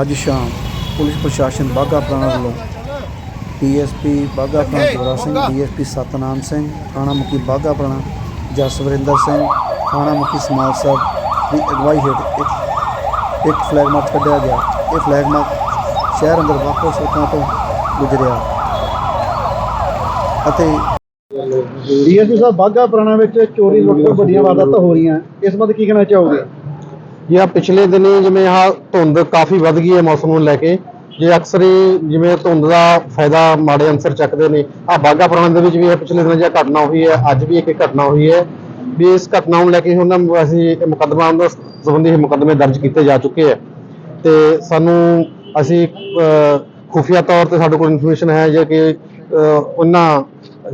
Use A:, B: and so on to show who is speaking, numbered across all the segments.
A: ਅੱਜ ਸ਼ਾਮ ਪੁਲਿਸ ਪ੍ਰਸ਼ਾਸਨ ਬਾਘਾ ਪੁਰਾਣਾ ਵੱਲੋਂ ਡੀਐਸਪੀ ਬਾਘਾ ਪੁਰਾਣਾ ਜੋਰਾ ਸਿੰਘ ਡੀਐਸਪੀ ਸਤਨਾਮ ਸਿੰਘ ਥਾਣਾ ਮੁਖੀ ਬਾਘਾ ਪੁਰਾਣਾ ਜਸਵਰਿੰਦਰ ਸਿੰਘ ਥਾਣਾ ਮੁਖੀ ਸਮਾਲ ਸਾਹਿਬ ਦੀ ਅਗਵਾਈ ਹੇਠ ਇੱਕ ਇੱਕ ਫਲੈਗ ਮਾਰਚ ਕੱਢਿਆ ਗਿਆ। ਇਹ ਫਲੈਗ ਮਾਰਚ ਸ਼ਹਿਰ ਅੰਦਰ ਵੱਖ-ਵੱਖ ਸੜਕਾਂ ਤੋਂ ਗੁਜ਼ਰਿਆ। ਅਤੇ
B: ਡੀਐਸਪੀ ਸਾਹਿਬ ਬਾਗਾ ਪੁਰਾਣਾ ਵਿੱਚ ਚੋਰੀ ਲੁੱਟ ਤੋਂ ਵੱਡੀਆਂ ਵਾਰਦਾਤਾਂ ਹੋ ਰਹੀਆਂ। ਇਸ ਬਾਰੇ ਕੀ ਕਹਿਣਾ ਚਾਹੋਗੇ?
C: ਜੀ ਆ ਪਿਛਲੇ ਦਿਨੀ ਜਿਵੇਂ ਆ ਧੁੰਦ ਕਾਫੀ ਵੱਧ ਗਈ ਹੈ ਮੌਸਮ ਨੂੰ ਲੈ ਕੇ, ਜੇ ਅਕਸਰ ਹੀ ਜਿਵੇਂ ਧੁੰਦ ਦਾ ਫਾਇਦਾ ਮਾੜੇ ਅੰਸਰ ਚੱਕਦੇ ਨੇ ਆ ਬਾਗਾ ਪੁਰਾਣਾ ਦੇ ਵਿੱਚ ਵੀ ਇਹ ਪਿਛਲੇ ਦਿਨ ਜਿਹਾ ਘਟਨਾ ਹੋਈ ਹੈ, ਅੱਜ ਵੀ ਇੱਕ ਘਟਨਾ ਹੋਈ ਹੈ, ਵੀ ਇਸ ਘਟਨਾ ਨੂੰ ਲੈ ਕੇ ਹੁਣ ਅਸੀਂ ਮੁਕੱਦਮਾ ਉਹਨਾਂ ਸੰਬੰਧੀ ਮੁਕੱਦਮੇ ਦਰਜ ਕੀਤੇ ਜਾ ਚੁੱਕੇ ਹੈ। ਤੇ ਸਾਨੂੰ ਅਸੀਂ ਖੁਫੀਆ ਤੌਰ ਤੇ ਸਾਡੇ ਕੋਲ ਇਨਫੋਰਮੇਸ਼ਨ ਹੈ ਜੇ ਕਿ ਉਹਨਾਂ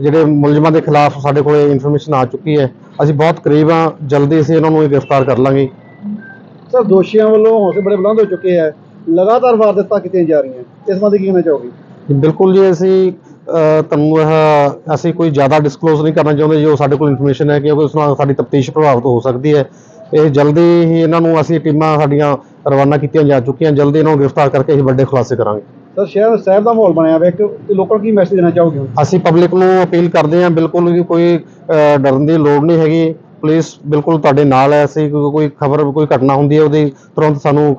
C: ਜਿਹੜੇ ਮੁਲਜ਼ਮਾਂ ਦੇ ਖਿਲਾਫ ਸਾਡੇ ਕੋਲ ਇਨਫੋਰਮੇਸ਼ਨ ਆ ਚੁੱਕੀ ਹੈ। ਅਸੀਂ ਬਹੁਤ ਕਰੀਬ ਹਾਂ, ਜਲਦੀ ਅਸੀਂ ਇਹਨਾਂ ਨੂੰ ਇਹ ਗ੍ਰਿਫਤਾਰ ਕਰ ਲਾਂਗੇ।
B: ਸਰ ਦੋਸ਼ੀਆਂ ਵੱਲੋਂ ਹੌਸਲੇ ਬੜੇ ਬੁਲੰਦ ਹੋ ਚੁੱਕੇ ਹੈ ਲਗਾਤਾਰ ਵਾਰਦਾਤਾਂ ਕੀਤੀਆਂ ਜਾ ਰਹੀਆਂ। ਇਸ ਬਾਰੇ ਕੀ ਕਹਿਣਾ ਚਾਹੋਗੇ?
C: ਬਿਲਕੁਲ ਜੀ ਅਸੀਂ ਤੁਹਾਨੂੰ ਇਹ ਅਸੀਂ ਕੋਈ ਜ਼ਿਆਦਾ ਡਿਸਕਲੋਜ਼ ਨਹੀਂ ਕਰਨਾ ਚਾਹੁੰਦੇ। ਜੋ ਸਾਡੇ ਕੋਲ ਇਨਫੋਰਮੇਸ਼ਨ ਹੈ ਕਿ ਉਸ ਨਾਲ ਸਾਡੀ ਤਫਤੀਸ਼ ਪ੍ਰਭਾਵਿਤ ਹੋ ਸਕਦੀ ਹੈ। ਇਹ ਜਲਦੀ ਹੀ ਇਹਨਾਂ ਨੂੰ ਅਸੀਂ ਟੀਮਾਂ ਸਾਡੀਆਂ ਰਵਾਨਾ ਕੀਤੀਆਂ ਜਾ ਚੁੱਕੀਆਂ। ਜਲਦੀ ਇਹਨਾਂ ਨੂੰ ਗ੍ਰਿਫਤਾਰ ਕਰਕੇ ਅਸੀਂ ਵੱਡੇ ਖੁਲਾਸੇ ਕਰਾਂਗੇ।
B: ਸਰ ਸ਼ਹਿਰ ਸਾਹਿਬ ਦਾ ਮਾਹੌਲ ਬਣਿਆ ਹੋਇਆ। ਤੇ ਲੋਕਾਂ ਨੂੰ ਕੀ ਮੈਸੇਜ ਦੇਣਾ ਚਾਹੋਗੇ?
C: ਅਸੀਂ ਪਬਲਿਕ ਨੂੰ ਅਪੀਲ ਕਰਦੇ ਹਾਂ। ਬਿਲਕੁਲ ਵੀ ਕੋਈ ਡਰਨ ਦੀ ਲੋੜ ਨਹੀਂ ਹੈਗੀ। ਪੁਲਿਸ ਬਿਲਕੁਲ ਤੁਹਾਡੇ ਨਾਲ ਹੈ, ਅਸੀਂ ਕੋਈ ਕੋਈ ਖਬਰ, ਕੋਈ ਘਟਨਾ ਹੁੰਦੀ ਹੈ, ਉਹਦੀ ਤੁਰੰਤ ਸਾਨੂੰ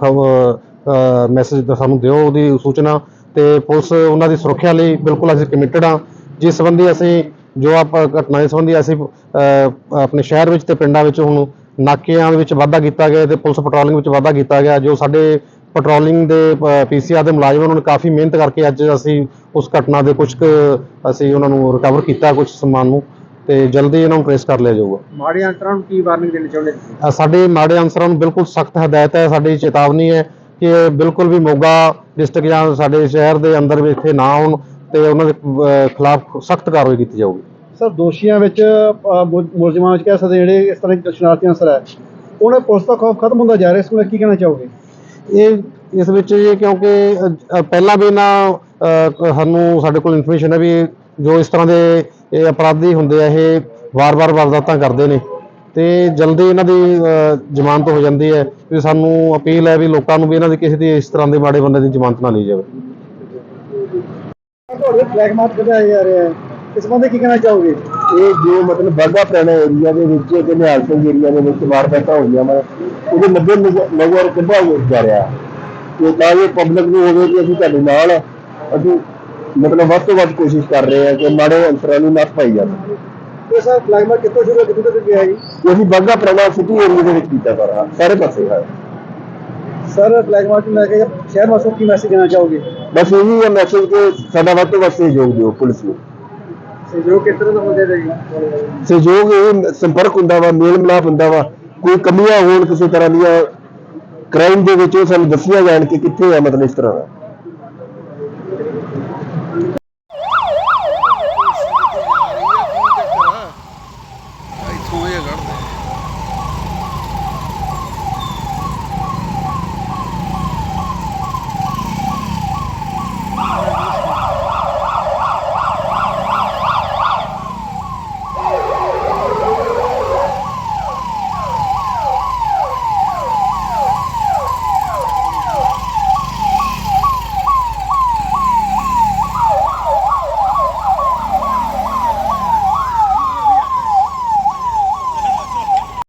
C: ਮੈਸੇਜ ਸਾਨੂੰ ਦਿਓ, ਉਹਦੀ ਸੂਚਨਾ ਤੇ ਪੁਲਿਸ ਉਹਨਾਂ ਦੀ ਸੁਰੱਖਿਆ ਲਈ ਬਿਲਕੁਲ ਅਸੀਂ ਕਮਿਟਡ ਹਾਂ। ਜਿਸ ਸੰਬੰਧੀ ਅਸੀਂ ਜੋ ਆਪਾਂ ਘਟਨਾ ਦੇ ਸੰਬੰਧੀ ਅਸੀਂ ਆਪਣੇ ਸ਼ਹਿਰ ਵਿੱਚ ਤੇ ਪਿੰਡਾਂ ਵਿੱਚ ਹੁਣ ਨਾਕਿਆਂ ਵਿੱਚ ਵਾਧਾ ਕੀਤਾ ਗਿਆ ਤੇ ਪੁਲਿਸ ਪੈਟਰੋਲਿੰਗ ਵਿੱਚ ਵਾਧਾ ਕੀਤਾ ਗਿਆ। ਜੋ ਸਾਡੇ ਪੈਟਰੋਲਿੰਗ ਦੇ ਪੀਸੀਆਰ ਦੇ ਮੁਲਾਜ਼ਮ ਉਹਨਾਂ ਨੇ ਕਾਫੀ ਮਿਹਨਤ ਕਰਕੇ ਅੱਜ ਅਸੀਂ ਉਸ ਘਟਨਾ ਦੇ ਕੁਝ ਕੁ ਅਸੀਂ ਉਹਨਾਂ ਨੂੰ ਰਿਕਵਰ ਕੀਤਾ ਕੁਝ ਸਮਾਨ ਨੂੰ। ਤੇ ਜਲਦੀ ਇਹਨਾਂ ਨੂੰ ਟ੍ਰੇਸ ਕਰ ਲਿਆ ਜਾਊਗਾ।
B: ਮਾੜੇ ਅੰਤਰਾਂ ਨੂੰ ਕੀ ਵਾਰਨਿੰਗ ਦੇਣੀ ਚਾਹੁੰਦੇ
C: ਅ, ਸਾਡੇ ਮਾੜੇ ਅਨਸਰਾਂ ਨੂੰ ਬਿਲਕੁਲ ਸਖਤ ਹਦਾਇਤ ਹੈ ਸਾਡੀ ਚੇਤਾਵਨੀ ਹੈ ਕਿ ਇਹ ਬਿਲਕੁਲ ਵੀ ਮੋਗਾ ਡਿਸਟ੍ਰਿਕਟ ਜਾਂ ਸਾਡੇ ਸ਼ਹਿਰ ਦੇ ਅੰਦਰ ਵੀ ਇੱਥੇ ਨਾ ਆਉਣ ਤੇ ਉਹਨਾਂ ਦੇ ਖਿਲਾਫ ਸਖਤ ਕਾਰਵਾਈ ਕੀਤੀ ਜਾਊਗੀ।
B: ਸਰ ਦੋਸ਼ੀਆਂ ਵਿੱਚ ਮੁਲਜ਼ਮਾਂ ਵਿੱਚ ਕਹਿ ਸਕਦੇ ਜਿਹੜੇ ਇਸ ਤਰ੍ਹਾਂ ਦੇ ਸ਼ਰਾਰਤੀ ਅੰਸਰ ਹੈ ਉਹਨਾਂ ਪੁਲਿਸ ਦਾ ਖੌਫ ਖਤਮ ਹੁੰਦਾ ਜਾ ਰਿਹਾ ਇਸ ਨੂੰ ਕੀ ਕਹਿਣਾ ਚਾਹੋਗੇ?
C: ਇਹ ਇਸ ਵਿੱਚ ਇਹ ਕਿਉਂਕਿ ਅ, ਅ, ਪਹਿਲਾਂ ਵੀ ਨਾ ਅ, ਸਾਨੂੰ ਸਾਡੇ ਕੋਲ ਇਨਫੋਰਮੇਸ਼ਨ ਹੈ ਵੀ ਜੋ ਇਸ ਤਰ੍ਹਾਂ ਦੇ ਇਹ ਅਪਰਾਧੀ ਹੁੰਦੇ ਆ ਇਹ ਵਾਰ-ਵਾਰ ਵਾਰਦਾਤਾਂ ਕਰਦੇ ਨੇ। ਤੇ ਜਲਦੀ ਇਹਨਾਂ ਦੀ ਜ਼ਮਾਨਤ ਹੋ ਜਾਂਦੀ ਹੈ। ਵੀ ਸਾਨੂੰ ਅਪੀਲ ਹੈ ਵੀ ਲੋਕਾਂ ਨੂੰ ਵੀ ਇਹਨਾਂ ਦੀ ਕਿਸੇ ਦੀ ਇਸ ਤਰ੍ਹਾਂ ਦੇ ਮਾੜੇ ਬੰਦੇ ਦੀ ਜ਼ਮਾਨਤ ਨਾ ਲਈ ਜਾਵੇ।
B: ਤੁਹਾਡੇ ਫਲੈਗ ਮਾਰਚ ਜਾ ਰਿਹਾ ਹੈ ਇਸ ਬਾਰੇ ਕੀ ਕਹਿਣਾ ਚਾਹੋਗੇ?
D: ਇਹ ਜੋ ਮਤਲਬ ਬਾਗਾ ਪੁਰਾਣਾ ਏਰੀਆ ਦੇ ਵਿੱਚ ਤੇ ਨਿਹਾਲ ਸਿੰਘ ਏਰੀਆ ਦੇ ਵਿੱਚ ਵਾਰਦਾਤਾਂ ਹੋਈਆਂ ਵਾ ਉਹਦੇ ਮੱਦੇ ਨਜ਼ਰ ਕੱਢਿਆ ਜਾ ਰਿਹਾ। ਤੇ ਤਾਂ ਇਹ ਪਬਲਿਕ ਨੂੰ ਹੋਵੇ ਕਿ ਅਸੀਂ ਤੁਹਾਡੇ ਨਾਲ। ਅਸੀਂ ਮਤਲਬ ਵੱਧ ਤੋਂ ਵੱਧ ਕੋਸ਼ਿਸ਼ ਕਰ ਰਹੇ ਹਾਂ ਕਿ ਮਾੜੇ ਅੰਸਰਾਂ ਨੂੰ ਨੱਥ ਪਾਈ ਜਾਵੇ।
B: ਇਹ ਸਰ ਮਾਰਚ ਕਿੱਥੋਂ ਸ਼ੁਰੂ ਹੋਇਆ ਕਿੱਥੋਂ ਤੱਕ ਗਿਆ ਜੀ?
D: ਅਸੀਂ ਬਾਗਾ ਪੁਰਾਣਾ ਸਿਟੀ ਏਰੀਆ ਦੇ ਵਿੱਚ ਕੀਤਾ ਕਰ ਰਹਾ ਸਾਰੇ ਪਾਸੇ ਹੈ
B: ਸਰ ਮਾਰਚ ਨੂੰ ਲੈ ਕੇ ਸ਼ਹਿਰ ਵਾਸੀਆਂ ਨੂੰ ਕੀ ਮੈਸੇਜ ਦੇਣਾ ਚਾਹੋਗੇ?
D: ਬਸ ਇਹੀ ਹੈ ਮੈਸੇਜ ਕਿ ਸਾਡਾ ਵੱਧ ਤੋਂ ਵੱਧ ਸਹਿਯੋਗ ਦਿਓ ਪੁਲਿਸ ਨੂੰ।
B: ਸਹਿਯੋਗ ਕਿਸ ਤਰ੍ਹਾਂ ਦਾ ਹੋ ਜਾਏਗਾ ਜੀ?
D: ਸਹਿਯੋਗ ਇਹ ਸੰਪਰਕ ਹੁੰਦਾ ਵਾ ਮੇਲ ਮਿਲਾਪ ਹੁੰਦਾ ਵਾ ਕੋਈ ਕਮੀਆਂ ਹੋਣ ਕਿਸੇ ਤਰ੍ਹਾਂ ਦੀਆਂ ਕ੍ਰਾਈਮ ਦੇ ਵਿੱਚ ਉਹ ਸਾਨੂੰ ਦੱਸੀਆਂ ਜਾਣ ਕਿ ਕਿੱਥੇ ਆ ਮਤਲਬ ਇਸ ਤਰ੍ਹਾਂ ਦਾ।